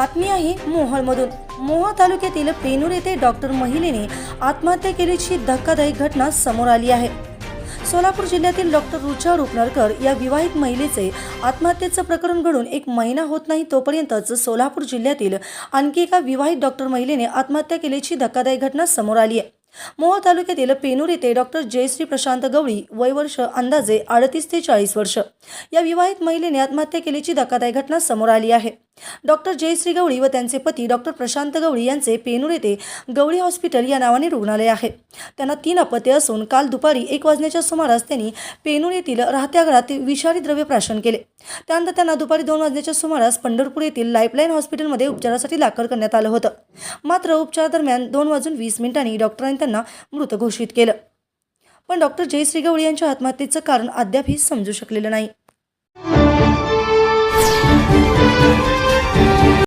बातमी आहे मोहोळमधून. मोहोळ तालुक्यातील पेनूर येथे डॉक्टर महिलेने आत्महत्या केल्याची धक्कादायक घटना समोर आली आहे. सोलापूर जिल्ह्यातील डॉक्टर रुचा रुपनरकर या विवाहित महिलेचे आत्महत्येचं प्रकरण घडून एक महिना होत नाही तोपर्यंतच सोलापूर जिल्ह्यातील आणखी एका विवाहित डॉक्टर महिलेने आत्महत्या केल्याची धक्कादायक घटना समोर आली आहे. मोहोळ तालुक्यातील पेनूर येथे डॉक्टर जयश्री प्रशांत गवळी वय वर्ष अंदाजे अडतीस ते चाळीस वर्ष. या विवाहित महिलेने आत्महत्या केल्याची धक्कादायक घटना समोर आली आहे. डॉक्टर जयश्री गवळी व त्यांचे पती डॉक्टर प्रशांत गवळी यांचे पेनूर येथे गवळी हॉस्पिटल या नावाने रुग्णालय आहे. त्यांना तीन अपत्ये असून काल दुपारी एक वाजण्याच्या सुमारास त्यांनी पेनूर येथील राहत्या घरात विषारी द्रव्य प्राशन केले. त्यानंतर त्यांना दुपारी दोन वाजण्याच्या सुमारास पंढरपूर येथील लाईफलाईन हॉस्पिटलमध्ये उपचारासाठी दाखल करण्यात आलं होतं. मात्र उपचारादरम्यान दोन वाजून वीस मिनिटांनी डॉक्टरांनी त्यांना मृत घोषित केलं. पण डॉक्टर जयश्री गवळी यांच्या आत्महत्येचं कारण अद्यापही समजू शकलेलं नाही.